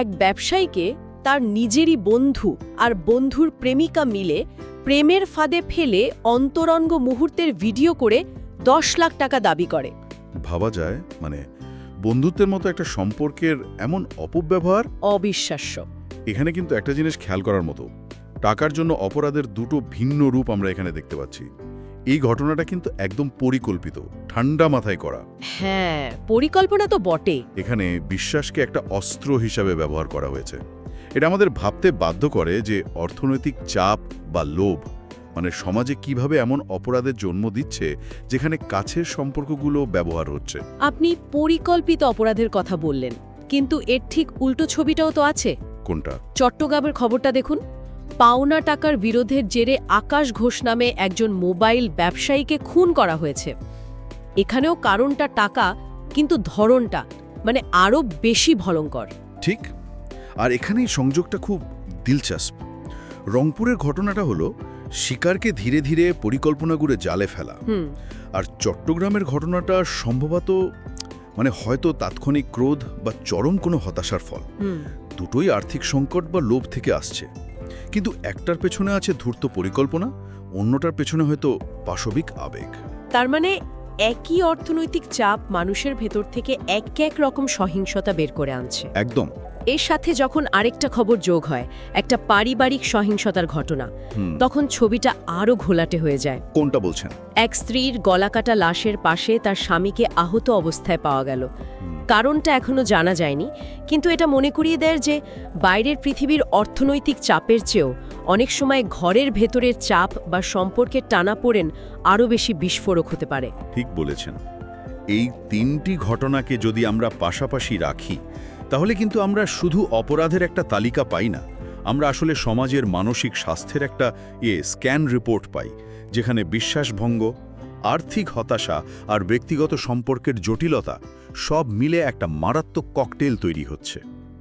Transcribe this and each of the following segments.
এক ব্যবসায়ীকে তার নিজেরই বন্ধু আর বন্ধুর প্রেমিকা মিলে প্রেমের ফাঁদে ফেলে অন্তরঙ্গ মুহূর্তের ভিডিও করে দশ লাখ টাকা দাবি করে। ভাবা যায় মানে বন্ধুত্বের মতো একটা সম্পর্কের এমন অপব্যবহার? অবিশ্বাস্য। এখানে কিন্তু একটা জিনিস খেয়াল করার মতো। টাকার জন্য অপরাধের দুটো ভিন্ন রূপ আমরা এখানে দেখতে পাচ্ছি। এই ঘটনাটা কিন্তু একদম পরিকল্পিত ঠান্ডা মাথায় করা। হ্যাঁ পরিকল্পনা তো বটে। এখানে বিশ্বাসকে একটা অস্ত্র হিসাবে ব্যবহার করা হয়েছে। এটা আমাদের ভাবতে বাধ্য করে যে অর্থনৈতিক চাপ বা লোভ মানে সমাজে কীভাবে এমন অপরাধের জন্ম দিচ্ছে যেখানে কাছের সম্পর্কগুলো ব্যবহার হচ্ছে। আপনি পরিকল্পিত অপরাধের কথা বললেন কিন্তু এর ঠিক উল্টো ছবিটাও তো আছে। কোনটা? চট্টগ্রামের খবরটা দেখুন। পাওনা টাকার বিরোধের জেরে আকাশ ঘোষ নামে একজন মোবাইল ব্যবসায়ীকে খুন করা হয়েছে। এখানেও কারণটা টাকা কিন্তু ধরনটা মানে আরও বেশি ভয়ঙ্কর। ঠিক। আর এখানেই সংযোগটা খুব দিলচাস্প। রংপুরের ঘটনাটা হলো শিকারকে ধীরে ধীরে পরিকল্পনা করে জালে ফেলা। আর চট্টগ্রামের ঘটনাটা সম্ভবত মানে হয়তো তাৎক্ষণিক ক্রোধ বা চরম কোনো হতাশার ফল। দুটোই আর্থিক সংকট বা লোভ থেকে আসছে। কিন্তু একটার পেছনে আছে ধূর্ত পরিকল্পনা অন্যটার পেছনে হয়তো পাশবিক আবেগ। তার মানে একই অর্থনৈতিক চাপ মানুষের ভেতর থেকে এক এক রকম সহিংসতা বের করে আনছে। একদম। এর সাথে যখন আরেকটা খবর যোগ হয় একটা পারিবারিক সহিংসতার ঘটনা তখন ছবিটা আরও ঘোলাটে হয়ে যায়। কোনটা বলছেন? এক স্ত্রীর গলাকাটা লাশের পাশে তার স্বামীকে আহত অবস্থায় পাওয়া গেল। কারণটা এখনও জানা যায়নি, কিন্তু এটা মনে করিয়ে দেয় যে বাইরের পৃথিবীর অর্থনৈতিক চাপের চেয়েও অনেক সময় ঘরের ভেতরের চাপ বা সম্পর্কের টানাপোড়েন আরও বেশি বিস্ফোরক হতে পারে। ঠিক বলেছেন। এই তিনটি ঘটনাকে যদি আমরা পাশাপাশি রাখি, তাহলে কিন্তু আমরা শুধু অপরাধের একটা তালিকা পাই না, আমরা আসলে সমাজের মানসিক স্বাস্থ্যের একটা ইয়ে স্ক্যান রিপোর্ট পাই, যেখানে বিশ্বাসভঙ্গ আর্থিক হতাশা আর ব্যক্তিগত সম্পর্কের জটিলতা সব মিলে একটা মারাত্মক ককটেল তৈরি হচ্ছে।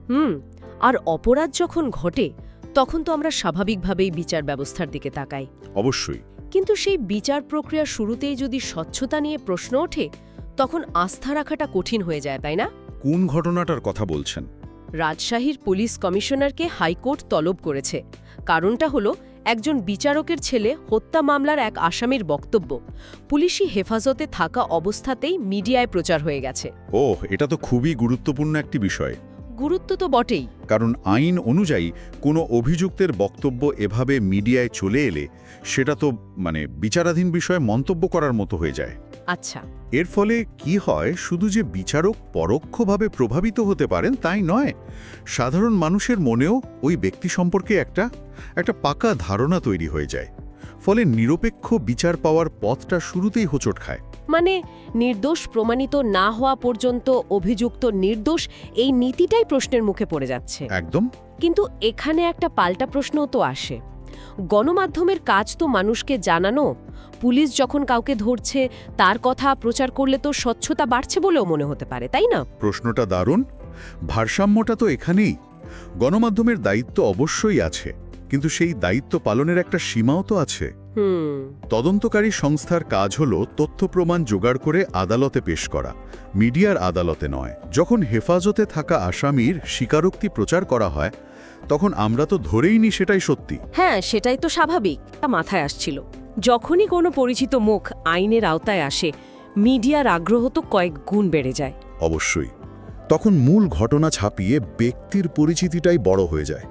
হুম আর অপরাধ যখন ঘটে তখন তো আমরা স্বাভাবিকভাবেই বিচার ব্যবস্থার দিকে তাকাই। অবশ্যই। কিন্তু সেই বিচার প্রক্রিয়ার শুরুতেই যদি স্বচ্ছতা নিয়ে প্রশ্ন ওঠে তখন আস্থা রাখাটা কঠিন হয়ে যায় তাই না? কোন ঘটনাটার কথা বলছেন? রাজশাহীর পুলিশ কমিশনারকে হাইকোর্ট তলব করেছে। কারণটা হলো একজন বিচারকের ছেলে হত্যা মামলার এক আসামির বক্তব্য। পুলিশি হেফাজতে থাকা অবস্থাতেই মিডিয়ায় প্রচার হয়ে গেছে। ও এটা তো খুবই গুরুত্বপূর্ণ একটি বিষয়। গুরুত্ব তো বটেই। কারণ আইন অনুযায়ী কোনো অভিযুক্তের বক্তব্য এভাবে মিডিয়ায় চলে এলে সেটা তো মানে বিচারাধীন বিষয়ে মন্তব্য করার মতো হয়ে যায়। আচ্ছা। এর ফলে কি হয় শুধু যে বিচারক পরোক্ষভাবে প্রভাবিত হতে পারেন তাই নয় সাধারণ মানুষের মনেও ওই ব্যক্তি সম্পর্কে একটা একটা পাকা ধারণা তৈরি হয়ে যায়। ফলে নিরপেক্ষ বিচার পাওয়ার পথটা শুরুতেই হোঁচট খায়। মানে নির্দোষ প্রমাণিত না হওয়া পর্যন্ত অভিযুক্ত নির্দোষ এই নীতিটাই প্রশ্নের মুখে পড়ে যাচ্ছে। একদম। কিন্তু এখানে একটা পাল্টা প্রশ্নও তো আসে। গণমাধ্যমের কাজ তো মানুষকে জানানো। পুলিশ যখন কাউকে ধরছে তার কথা প্রচার করলে তো স্বচ্ছতা বাড়ছে বলেও মনে হতে পারে তাই না? প্রশ্নটা দারুণ। ভারসাম্যটা তো এখানেই। গণমাধ্যমের দায়িত্ব অবশ্যই আছে কিন্তু সেই দায়িত্ব পালনের একটা সীমাও তো আছে। তদন্তকারী সংস্থার কাজ হল তথ্য প্রমাণ জোগাড় করে আদালতে পেশ করা মিডিয়ার আদালতে নয়। যখন হেফাজতে থাকা আসামির স্বীকারোক্তি প্রচার করা হয় তখন আমরা তো ধরেই নি সেটাই সত্যি। হ্যাঁ সেটাই তো স্বাভাবিক তা মাথায় আসছিল। যখনই কোনো পরিচিত মুখ আইনের আওতায় আসে মিডিয়ার আগ্রহ তো কয়েক গুণ বেড়ে যায়। অবশ্যই। তখন মূল ঘটনা ছাপিয়ে ব্যক্তির পরিচিতিটাই বড় হয়ে যায়।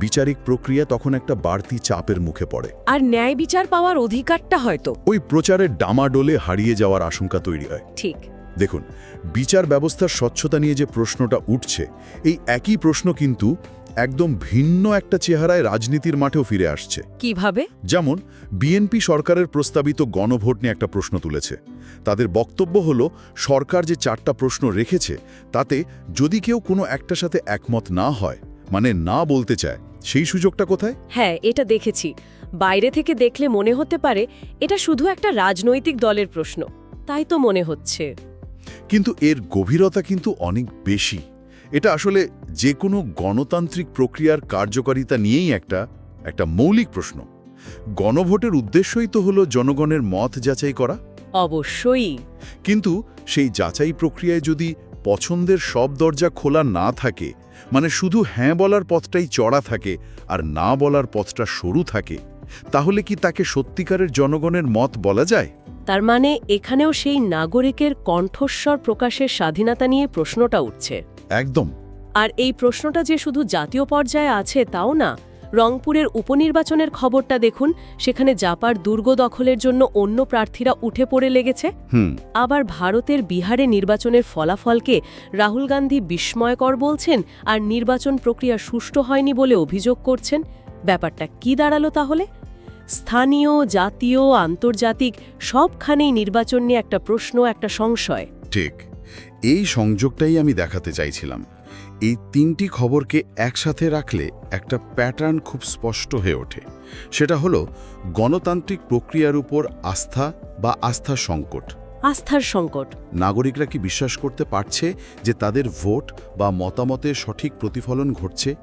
বিচারিক প্রক্রিয়া তখন একটা বাড়তি চাপের মুখে পড়ে। আর ন্যায় বিচার পাওয়ার অধিকারটা হয়তো। ওই প্রচারের ডামাডোলে হারিয়ে যাওয়ার আশঙ্কা তৈরি হয়। ঠিক। দেখুন বিচার ব্যবস্থার স্বচ্ছতা নিয়ে যে প্রশ্নটা উঠছে এই একই প্রশ্ন কিন্তু একদম ভিন্ন একটা চেহারায় রাজনীতির মাঠেও ফিরে আসছে। কীভাবে? যেমন বিএনপি সরকারের প্রস্তাবিত গণভোট নিয়ে একটা প্রশ্ন তুলেছে। তাদের বক্তব্য হলো সরকার যে চারটা প্রশ্ন রেখেছে তাতে যদি কেউ কোনো একটার সাথে একমত না হয় মানে না বলতে চায় সেই সুযোগটা কোথায়? হ্যাঁ এটা দেখেছি। বাইরে থেকে দেখলে মনে হতে পারে এটা শুধু একটা রাজনৈতিক দলের প্রশ্ন। তাই তো মনে হচ্ছে। কিন্তু এর গভীরতা কিন্তু অনেক বেশি। এটা আসলে যে কোনো গণতান্ত্রিক প্রক্রিয়ার কার্যকারিতা নিয়েই একটা একটা মৌলিক প্রশ্ন। গণভোটের উদ্দেশ্যই তো হলো জনগণের মত যাচাই করা। অবশ্যই। কিন্তু সেই যাচাই প্রক্রিয়ায় যদি পছন্দের সব দরজা খোলা না থাকে মানে শুধু হ্যাঁ বলার পথটাই চড়া থাকে আর না বলার পথটা সরু থাকে তাহলে কি তাকে সত্যিকারের জনগণের মত বলা যায়? তার মানে এখানেও সেই নাগরিকের কণ্ঠস্বর প্রকাশের স্বাধীনতা নিয়ে প্রশ্নটা উঠছে। একদম। আর এই প্রশ্নটা যে শুধু জাতীয় পর্যায়ে আছে তাও না রংপুরের উপনির্বাচনের খবরটা দেখুন সেখানে জাপার দুর্গ দখলের জন্য অন্য প্রার্থীরা উঠে পড়ে লেগেছে। আবার ভারতের বিহারে নির্বাচনের ফলাফলকে রাহুল গান্ধী বিস্ময়কর বলছেন আর নির্বাচন প্রক্রিয়া সুষ্ঠু হয়নি বলে অভিযোগ করছেন। ব্যাপারটা কি দাঁড়াল তাহলে? স্থানীয় জাতীয় আন্তর্জাতিক সবখানেই নির্বাচন নিয়ে একটা প্রশ্ন একটা সংশয়। ঠিক। এই সংযোগটাই আমি দেখাতে চাইছিলাম। এই তিনটি খবরকে একসাথে রাখলে একটা প্যাটার্ন খুব স্পষ্ট হয়ে ওঠে। সেটা হলো গণতান্ত্রিক প্রক্রিয়ার উপর আস্থা বা আস্থার সংকট। আস্থার সংকট। নাগরিকরা কি বিশ্বাস করতে পারছে যে তাদের ভোট বা মতামতের সঠিক প্রতিফলন ঘটছে?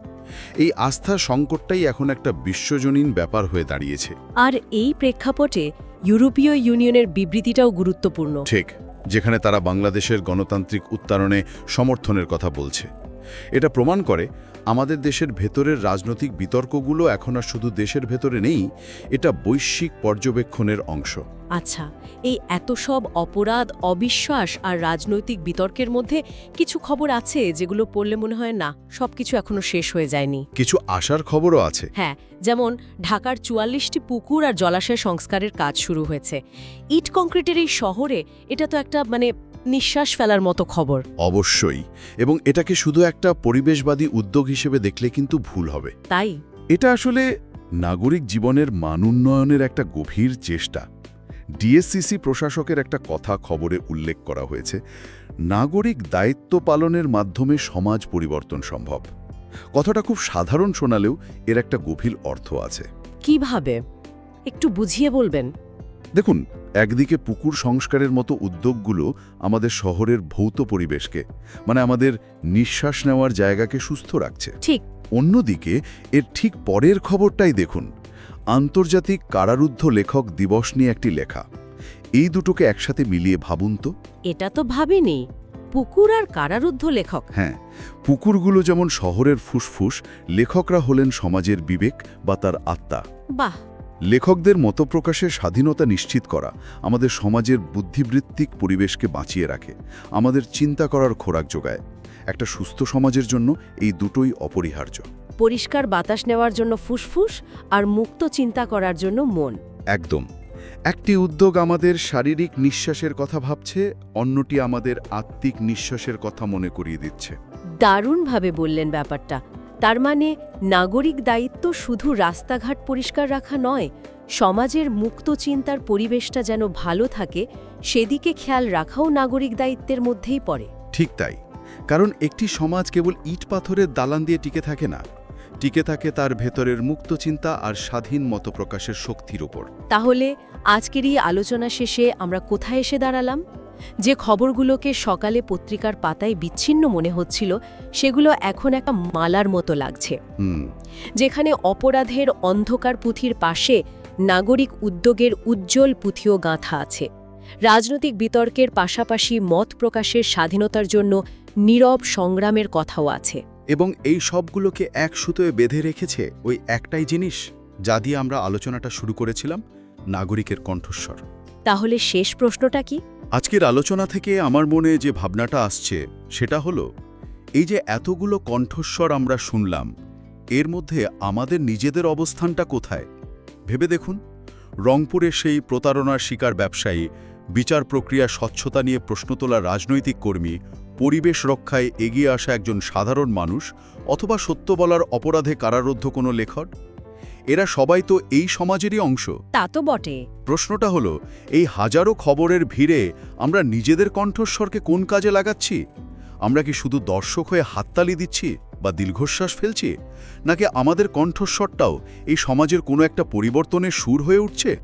এই আস্থার সংকটটাই এখন একটা বিশ্বজনীন ব্যাপার হয়ে দাঁড়িয়েছে। আর এই প্রেক্ষাপটে ইউরোপীয় ইউনিয়নের বিবৃতিটাও গুরুত্বপূর্ণ। ঠিক। যেখানে তারা বাংলাদেশের গণতান্ত্রিক উত্তারণে সমর্থনের কথা বলছে। এটা প্রমাণ করে আমাদের দেশের ভেতরের রাজনৈতিক বিতর্কগুলো এখন আর শুধু দেশের ভেতরে নেই এটা বৈশ্বিক পর্যবেক্ষণের অংশ। আচ্ছা এই এত সব অপরাধ অবিশ্বাস আর রাজনৈতিক বিতর্কের মধ্যে কিছু খবর আছে যেগুলো পড়লে মনে হয় না সবকিছু এখনও শেষ হয়ে যায়নি কিছু আশার খবরও আছে। হ্যাঁ যেমন ঢাকার চুয়াল্লিশটি পুকুর আর জলাশয় সংস্কারের কাজ শুরু হয়েছে। ইট কংক্রিটের এই শহরে এটা তো একটা মানে নিঃশ্বাস ফেলার মতো খবর। অবশ্যই। এবং এটাকে শুধু একটা পরিবেশবাদী উদ্যোগ হিসেবে দেখলে কিন্তু ভুল হবে। তাই? এটা আসলে নাগরিক জীবনের মান উন্নয়নের একটা গভীর চেষ্টা। ডিএসসিসি প্রশাসকের একটা কথা খবরে উল্লেখ করা হয়েছে নাগরিক দায়িত্ব পালনের মাধ্যমে সমাজ পরিবর্তন সম্ভব। কথাটা খুব সাধারণ শোনালেও এর একটা গভীর অর্থ আছে। কীভাবে? একটু বুঝিয়ে বলবেন। দেখুন একদিকে পুকুর সংস্কারের মতো উদ্যোগগুলো আমাদের শহরের ভৌত পরিবেশকে মানে আমাদের নিঃশ্বাস নেওয়ার জায়গাকে সুস্থ রাখছে। ঠিক। অন্যদিকে এর ঠিক পরের খবরটাই দেখুন আন্তর্জাতিক কারারুদ্ধ লেখক দিবস নিয়ে একটি লেখা। এই দুটোকে একসাথে মিলিয়ে ভাবুন তো। এটা তো ভাবিনি। পুকুর আর কারারুদ্ধ লেখক। হ্যাঁ পুকুরগুলো যেমন শহরের ফুসফুস লেখকরা হলেন সমাজের বিবেক বা তার আত্মা। বাহ! লেখকদের মতপ্রকাশের স্বাধীনতা নিশ্চিত করা আমাদের সমাজের বুদ্ধিবৃত্তিক পরিবেশকে বাঁচিয়ে রাখে আমাদের চিন্তা করার খোরাক যোগায়। একটা সুস্থ সমাজের জন্য এই দুটোই অপরিহার্য। পরিষ্কার বাতাস নেওয়ার জন্য ফুসফুস আর মুক্ত চিন্তা করার জন্য মন। একদম। একটি উদ্যোগ আমাদের শারীরিক নিঃশ্বাসের কথা ভাবছে অন্যটি আমাদের আত্মিক নিঃশ্বাসের কথা মনে করিয়ে দিচ্ছে। দারুণভাবে বললেন ব্যাপারটা। তার মানে নাগরিক দায়িত্ব শুধু রাস্তাঘাট পরিষ্কার রাখা নয় সমাজের মুক্ত চিন্তার পরিবেশটা যেন ভালো থাকে সেদিকে খেয়াল রাখাও নাগরিক দায়িত্বের মধ্যেই পড়ে। ঠিক তাই। কারণ একটি সমাজ কেবল ইট পাথরের দালান দিয়ে টিকে থাকে না। টিকে থাকে তার ভেতরের মুক্ত চিন্তা আর স্বাধীন মত প্রকাশের শক্তির উপর। তাহলে আজকের এই আলোচনা শেষে আমরা কোথায় এসে দাঁড়ালাম? যে খবরগুলোকে সকালে পত্রিকার পাতায় বিচ্ছিন্ন মনে হচ্ছিল সেগুলো এখন একটা মালার মতো লাগছে। যেখানে অপরাধের অন্ধকার পুঁথির পাশে নাগরিক উদ্যোগের উজ্জ্বল পুঁথিও গাঁথা আছে। রাজনৈতিক বিতর্কের পাশাপাশি মত প্রকাশের স্বাধীনতার জন্য নীরব সংগ্রামের কথাও আছে। এবং এই সবগুলোকে এক সুতোয় বেঁধে রেখেছে ওই একটাই জিনিস যা দিয়ে আমরা আলোচনাটা শুরু করেছিলাম নাগরিকের কণ্ঠস্বর। তাহলে শেষ প্রশ্নটা কি? আজকের আলোচনা থেকে আমার মনে যে ভাবনাটা আসছে, সেটা হলো, এই যে এতগুলো কণ্ঠস্বর আমরা শুনলাম, এর মধ্যে আমাদের নিজেদের অবস্থানটা কোথায়? ভেবে দেখুন রংপুরের সেই প্রতারণার শিকার ব্যবসায়ী, বিচার প্রক্রিয়া স্বচ্ছতা নিয়ে প্রশ্ন তোলা রাজনৈতিক কর্মী, পরিবেশ রক্ষায় এগিয়ে আসা একজন সাধারণ মানুষ, অথবা সত্য বলার অপরাধে কারারুদ্ধ কোনো লেখক? এরা সবাই তো এই সমাজেরই অংশ। তা তো বটে। প্রশ্নটা হলো এই হাজারো খবরের ভিড়ে আমরা নিজেদের কণ্ঠস্বরকে কোন কাজে লাগাচ্ছি? আমরা কি শুধু দর্শক হয়ে হাততালি দিচ্ছি বা দীর্ঘশ্বাস ফেলছি? নাকি আমাদের কণ্ঠস্বরটাও এই সমাজের কোনো একটা পরিবর্তনের সুর হয়ে উঠছে?